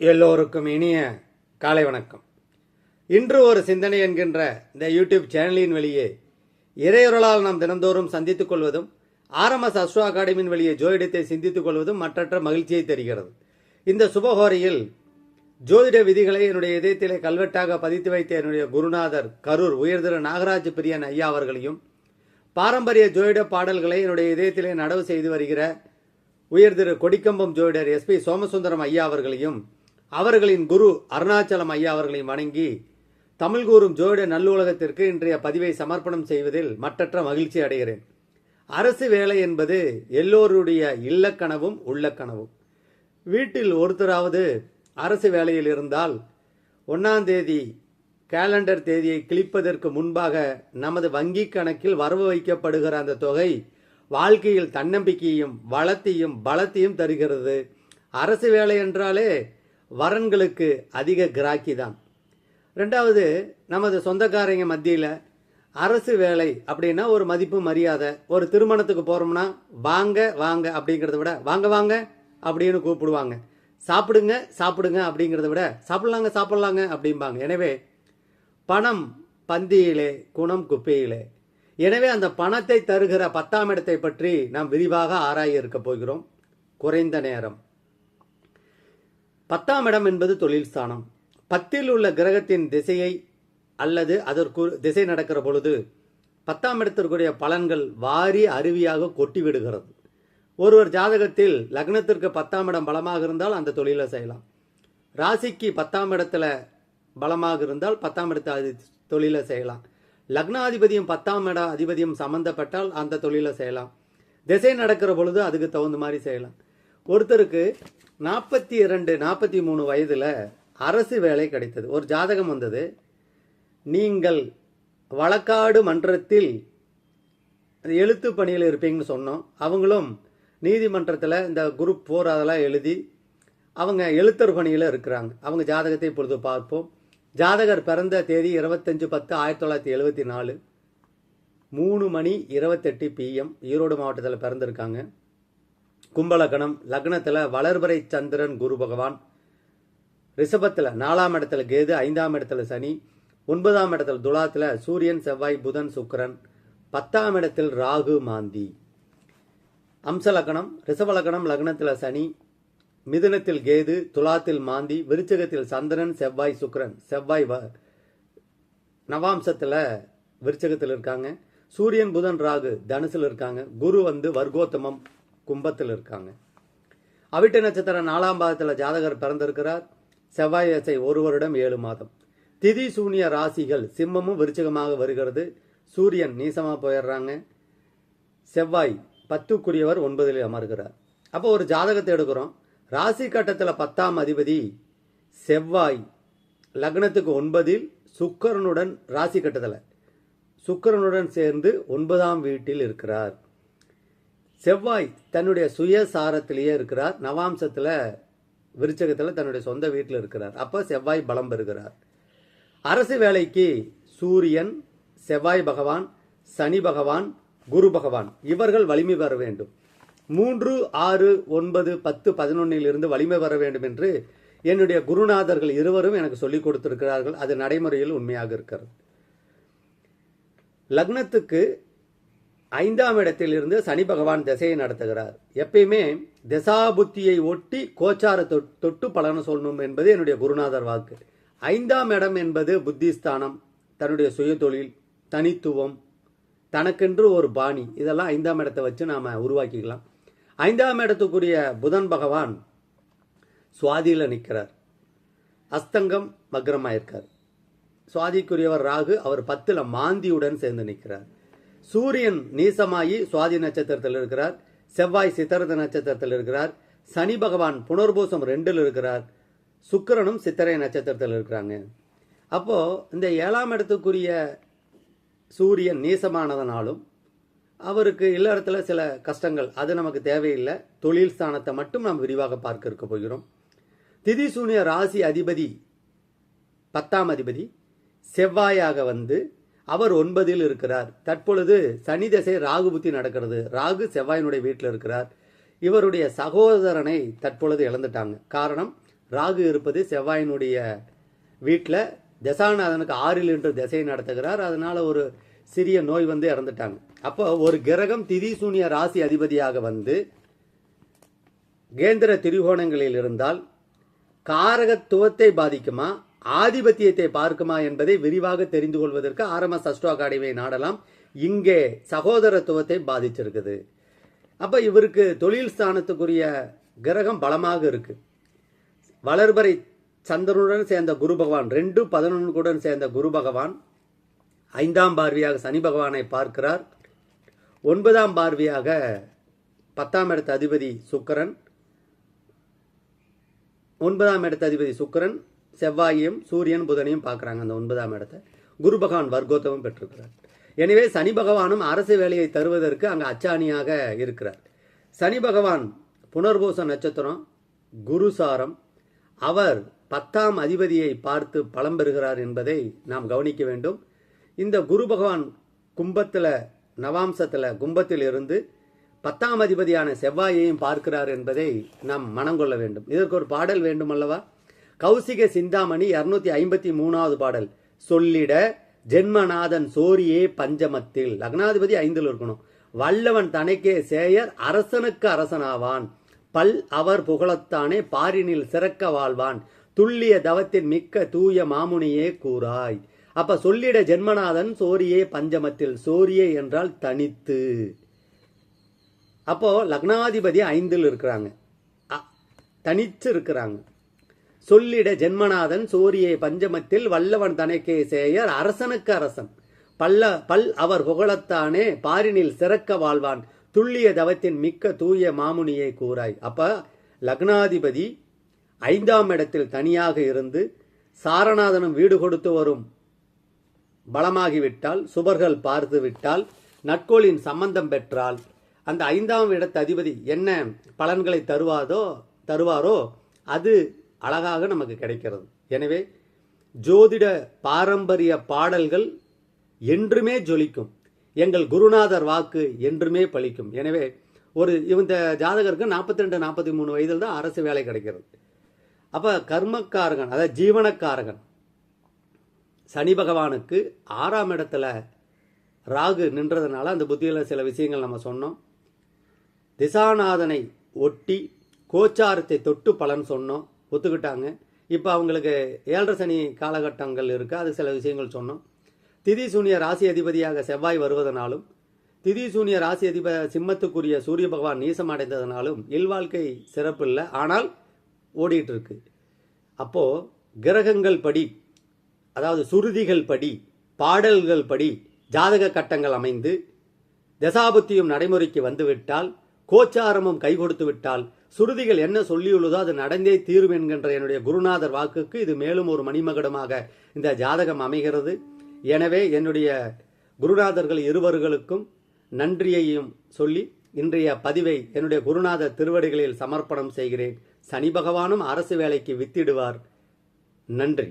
எல்லோருக்கும் இனிய காலை வணக்கம். இன்று ஒரு சிந்தனை என்கின்ற இந்த யூடியூப் சேனலின் வெளியே இறையுறளால் நாம் தினந்தோறும் சந்தித்துக் கொள்வதும் ஆர்எம்எஸ் அஸ்ரோ அகாடமியின் வெளியே ஜோதிடத்தை சிந்தித்துக் கொள்வதும் மற்றற்ற மகிழ்ச்சியை தருகிறது. இந்த சுபஹோரியில் ஜோதிட விதிகளை என்னுடைய இதயத்திலே கல்வெட்டாக பதித்து வைத்த என்னுடைய குருநாதர் கரூர் உயர்திரு நாகராஜ் பிரியன் ஐயா அவர்களையும் பாரம்பரிய ஜோதிட பாடல்களை என்னுடைய இதயத்திலே நடவு செய்து வருகிற உயர்திரு கொடிக்கம்பம் ஜோதிடர் எஸ்பி சோமசுந்தரம் ஐயா அவர்களையும் அவர்களின் குரு அருணாச்சலம் ஐயா அவர்களையும் வணங்கி தமிழ் கூறும் ஜோதிட நல்லுலகத்திற்கு இன்றைய பதிவை சமர்ப்பணம் செய்வதில் மற்றற்ற மகிழ்ச்சி அடைகிறேன். அரசு வேலை என்பது எல்லோருடைய இல்லக்கனவும் உள்ளக்கனவும். வீட்டில் ஒருத்தராவது அரசு வேலையில் இருந்தால் ஒன்றாம் தேதி கேலண்டர் தேதியை கிழிப்பதற்கு முன்பாக நமது வங்கி கணக்கில் வரவு வைக்கப்படுகிற அந்த தொகை வாழ்க்கையில் தன்னம்பிக்கையும் வளத்தையும் பலத்தையும் தருகிறது. அரசு வேலை என்றாலே வரன்களுக்கு அதிக கிராக்கி தான். ரெண்டாவது நமது சொந்தக்காரங்க மத்தியில் அரசு வேலை அப்படின்னா ஒரு மதிப்பு மரியாதை. ஒரு திருமணத்துக்கு போகிறோம்னா வாங்க வாங்க அப்படிங்கிறத விட வாங்க வாங்க அப்படின்னு கூப்பிடுவாங்க. சாப்பிடுங்க சாப்பிடுங்க அப்படிங்கிறத விட சாப்பிட்லாங்க சாப்பிட்லாங்க அப்படிம்பாங்க. எனவே பணம் பந்தியிலே குணம் குப்பையிலே. எனவே அந்த பணத்தை தருகிற பத்தாம் இடத்தை பற்றி நாம் விரிவாக ஆராய இருக்க போகிறோம். குறைந்த நேரம். பத்தாம் இடம் என்பது தொழில் ஸ்தானம். பத்தில் உள்ள கிரகத்தின் திசையை அல்லது அதற்கு திசை நடக்கிற பொழுது பத்தாம் இடத்திற்குரிய பலன்கள் வாரி அருவியாக கொட்டி விடுகிறது. ஒருவர் ஜாதகத்தில் லக்னத்திற்கு பத்தாம் இடம் பலமாக இருந்தால் அந்த தொழிலை செய்யலாம். ராசிக்கு பத்தாம் இடத்துல பலமாக இருந்தால் பத்தாம் இடத்த அது தொழிலை செய்யலாம். லக்னாதிபதியும் பத்தாம் இட அதிபதியும் சம்பந்தப்பட்டால் அந்த தொழிலை செய்யலாம். திசை நடக்கிற பொழுது அதுக்கு தகுந்த மாதிரி செய்யலாம். ஒருத்தருக்கு நாற்பத்தி இரண்டு நாற்பத்தி மூணு வயதில் அரசு வேலை கிடைத்தது. ஒரு ஜாதகம் வந்தது. நீங்கள் வழக்காடு மன்றத்தில் எழுத்து பணியில் இருப்பீங்கன்னு சொன்னோம். அவங்களும் நீதிமன்றத்தில் இந்த குரூப் ஃபோர் அதெல்லாம் எழுதி அவங்க எழுத்தர் பணியில் இருக்கிறாங்க. அவங்க ஜாதகத்தை இப்பொழுது பார்ப்போம். ஜாதகர் பிறந்த தேதி இருபத்தஞ்சு பத்து ஆயிரத்தி தொள்ளாயிரத்தி எழுபத்தி நாலு. மூணு மணி இருபத்தெட்டு பிஎம் ஈரோடு மாவட்டத்தில் பிறந்திருக்காங்க. கும்பலகணம் லக்னத்தில் வளர்வரை சந்திரன் குரு பகவான். ரிஷபத்தில் நாலாம் இடத்துல கேது ஐந்தாம் இடத்துல சனி ஒன்பதாம் இடத்துல துலாத்தில் சூரியன் செவ்வாய் புதன் சுக்கரன் பத்தாம் இடத்தில் ராகு மாந்தி. அம்சலக்கணம் ரிஷபலக்கணம் லக்னத்தில் சனி மிதுனத்தில் கேது துலாத்தில் மாந்தி விருச்சகத்தில் சந்திரன் செவ்வாய் சுக்கரன். செவ்வாய் வ நவாம்சத்தில் விருச்சகத்தில் இருக்காங்க. சூரியன் புதன் ராகு தனுசில் இருக்காங்க. குரு வந்து வர்க்கோத்தமம். கும்பத்தில் இருக்காங்க. அவிட்ட நட்சத்திரம் நாலாம் பாதத்தில் ஜாதகர் பிறந்திருக்கிறார். செவ்வாய் தசை ஒரு வருடம் ஏழு மாதம். திதி சூனிய ராசிகள் சிம்மமும் விருச்சகமாக வருகிறது. சூரியன் நீசமாக போயிடுறாங்க. செவ்வாய் பத்துக்குரியவர் ஒன்பதில் அமர்கிறார். அப்போ ஒரு ஜாதகத்தை எடுக்கிறோம். ராசி கட்டத்தில் பத்தாம் அதிபதி செவ்வாய் லக்னத்துக்கு ஒன்பதில் சுக்கரனுடன் ராசி கட்டத்தில். சுக்கரனுடன் சேர்ந்து ஒன்பதாம் வீட்டில் இருக்கிறார். செவ்வாய் தன்னுடைய சுயசாரத்திலேயே இருக்கிறார். நவாம்சத்தில் விருச்சகத்தில் தன்னுடைய சொந்த வீட்டில் இருக்கிறார். அப்போ செவ்வாய் பலம் பெறுகிறார். அரசு வேலைக்கு சூரியன் செவ்வாய் பகவான் சனி பகவான் குரு பகவான் இவர்கள் வலிமை பெற வேண்டும். மூன்று ஆறு ஒன்பது பத்து பதினொன்னில் இருந்து வலிமை பெற வேண்டும் என்று என்னுடைய குருநாதர்கள் இருவரும் எனக்கு சொல்லிக் கொடுத்திருக்கிறார்கள். அது நடைமுறையில் உண்மையாக இருக்கிறது. லக்னத்துக்கு ஐந்தாம் இடத்தில் இருந்து சனி பகவான் திசையை நடத்துகிறார். எப்பயுமே திசாபுத்தியை ஒட்டி கோச்சார தொட்டு பலனை சொல்லணும் என்பது என்னுடைய குருநாதர் வாக்கு. ஐந்தாம் இடம் என்பது புத்திஸ்தானம் தன்னுடைய சுயதொழில் தனித்துவம் தனக்கென்று ஒரு பாணி. இதெல்லாம் ஐந்தாம் இடத்தை வச்சு நாம் உருவாக்கிக்கலாம். ஐந்தாம் இடத்துக்குரிய புதன் பகவான் சுவாதியில் நிற்கிறார் அஸ்தங்கம் மக்ரமாயிருக்கார் சுவாதிக்குரியவர் ராகு அவர் பத்தில் மாந்தியுடன் சேர்ந்து நிற்கிறார் சூரியன் நீசமாயி சுவாதி நட்சத்திரத்தில் இருக்கிறார். செவ்வாய் சித்தரத நட்சத்திரத்தில் இருக்கிறார். சனி பகவான் புனர்பூசம் ரெண்டில் இருக்கிறார். சுக்கிரனும் சித்திரை நட்சத்திரத்தில் இருக்கிறாங்க. அப்போ இந்த ஏழாம் இடத்துக்குரிய சூரியன் நீசமானதனாலும் அவருக்கு இல்லறத்தில் சில கஷ்டங்கள் அது நமக்கு தேவையில்லை. தொழில் ஸ்தானத்தை மட்டும் நாம் விரிவாக பார்க்க இருக்க போகிறோம். திதி சூனிய ராசி அதிபதி பத்தாம் அதிபதி செவ்வாயாக வந்து அவர் ஒன்பதில் இருக்கிறார். தற்பொழுது சனி தசை ராகு புத்தி நடக்கிறது. ராகு செவ்வாயினுடைய வீட்டில் இருக்கிறார். இவருடைய சகோதரனை தற்பொழுது இழந்துட்டாங்க. காரணம் ராகு இருப்பது செவ்வாயினுடைய வீட்டில் தசாநாதனுக்கு ஆறில் என்று திசையை நடத்துகிறார். அதனால ஒரு சிறிய நோய் வந்து இறந்துட்டாங்க. அப்போ ஒரு கிரகம் திதிசூனிய ராசி அதிபதியாக வந்து கேந்திர திரிகோணங்களில் இருந்தால் காரகத்துவத்தை பாதிக்குமா? ஆதிபத்தியத்தை பார்க்குமா என்பதை விரிவாக தெரிந்து கொள்வதற்கு ஆர்எம்எஸ் அஸ்ட்ரோ அகாடமியை நாடலாம். இங்கே சகோதரத்துவத்தை பாதிச்சிருக்குது. அப்போ இவருக்கு தொழில் ஸ்தானத்துக்குரிய கிரகம் பலமாக இருக்கு. வளர்பறை சந்திரனுடன் சேர்ந்த குரு பகவான் ரெண்டு பதினொன்றுடன் சேர்ந்த குரு பகவான் ஐந்தாம் பார்வையாக சனி பகவானை பார்க்கிறார். ஒன்பதாம் பார்வையாக பத்தாம் இடத்து அதிபதி சுக்கரன். ஒன்பதாம் இடத்த அதிபதி சுக்கிரன். செவ்வாயையும் சூரியன் புதனையும் பார்க்குறாங்க அந்த ஒன்பதாம் இடத்தை. குரு பகவான் வர்க்கோத்தமும் பெற்றிருக்கிறார். எனவே சனி பகவானும் அரசு வேலையை தருவதற்கு அங்கே அச்சாணியாக இருக்கிறார். சனி பகவான் புனர்பூச நட்சத்திரம் குருசாரம் அவர் பத்தாம் அதிபதியை பார்த்து பலம் பெறுகிறார் என்பதை நாம் கவனிக்க வேண்டும். இந்த குரு பகவான் கும்பத்தில் நவாம்சத்தில் கும்பத்தில் இருந்து பத்தாம் அதிபதியான செவ்வாயையும் பார்க்கிறார் என்பதை நாம் மனம் கொள்ள வேண்டும். இதற்கு ஒரு பாடல் வேண்டும் அல்லவா கௌசிக சிந்தாமணி இருநூத்தி ஐம்பத்தி மூணாவது பாடல். சொல்லிட ஜென்மநாதன் சோரியே பஞ்சமத்தில். லக்னாதிபதி ஐந்தில் இருக்கணும். வல்லவன் தனக்கே சேயர் அரசனுக்கு அரசனாவான். பல் அவர் புகழத்தானே பாரினில் சிறக்க வாழ்வான். துல்லிய தவத்தின் மிக்க தூய மாமுனியே கூறாய். அப்ப சொல்லிட ஜென்மநாதன் சோரியே பஞ்சமத்தில். சோரியே என்றால் தனித்து. அப்போ லக்னாதிபதி ஐந்தில் இருக்கிறாங்க. அ- தனிச்சு இருக்கிறாங்க. சொல்லிட ஜென்மநாதன் சோரியை பஞ்சமத்தில் வல்லவன் தனக்கே சேயர் அரசனுக்கு அரசன். பல்ல பல் அவர் புகழத்தானே பாரினில் சிறக்க வாழ்வான். துல்லிய தவத்தின் மிக்க தூய மாமுனியை கூறாய். அப்ப லக்னாதிபதி ஐந்தாம் இடத்தில் தனியாக இருந்து சாரநாதனும் வீடு கொடுத்து வரும். பலமாகிவிட்டால் சுபர்கள் பார்த்து விட்டால் நட்கோளின் சம்பந்தம் பெற்றால் அந்த ஐந்தாம் இடத்து அதிபதி என்ன பலன்களை தருவாதோ தருவாரோ அது அழகாக நமக்கு கிடைக்கிறது. எனவே ஜோதிட பாரம்பரிய பாடல்கள் என்றுமே ஜொலிக்கும். எங்கள் குருநாதர் வாக்கு என்றுமே பலிக்கும். எனவே ஒரு இந்த ஜாதகருக்கு நாற்பத்தி ரெண்டு நாற்பத்தி மூணு வயதில் தான் அரசு வேலை கிடைக்கிறது. அப்போ கர்மக்காரகன் அதாவது ஜீவனக்காரகன் சனி பகவானுக்கு ஆறாம் இடத்துல ராகு நின்றதுனால அந்த புத்தியில் சில விஷயங்கள் நம்ம சொன்னோம். திசாநாதனை ஒட்டி கோச்சாரத்தை தொட்டு பலன் சொன்னோம். ஒத்துக்கிட்டாங்க. இப்போ அவங்களுக்கு ஏழரை சனி காலகட்டங்கள் இருக்குது அது சில விஷயங்கள் சொன்னோம். திதி சூனிய ராசி அதிபதியாக செவ்வாய் வருவதனாலும் திதி சூனிய ராசி அதிப சிம்மத்துக்குரிய சூரிய பகவான் நீசம் அடைந்ததனாலும் இல்வாழ்க்கை சிறப்பு இல்லை. ஆனால் ஓடிட்டு இருக்கு. அப்போது கிரகங்கள் படி அதாவது சுருதிகள் படி பாடல்கள் படி ஜாதக கட்டங்கள் அமைந்து தசாபுத்தியும் நடைமுறைக்கு வந்துவிட்டால் கோச்சாரமும் கை கொடுத்து விட்டால் சுருதிகள் என்ன சொல்லியுள்ளதோ அது நடந்தே தீரும் என்கின்ற என்னுடைய குருநாதர் வாக்குக்கு இது மேலும் ஒரு மணிமகடமாக இந்த ஜாதகம் அமைகிறது. எனவே என்னுடைய குருநாதர்கள் இருவர்களுக்கும் நன்றியையும் சொல்லி இன்றைய பதிவை என்னுடைய குருநாதர் திருவடிகளில் சமர்ப்பணம் செய்கிறேன். சனி பகவானும் அரசு வேலைக்கு வித்திடுவார். நன்றி.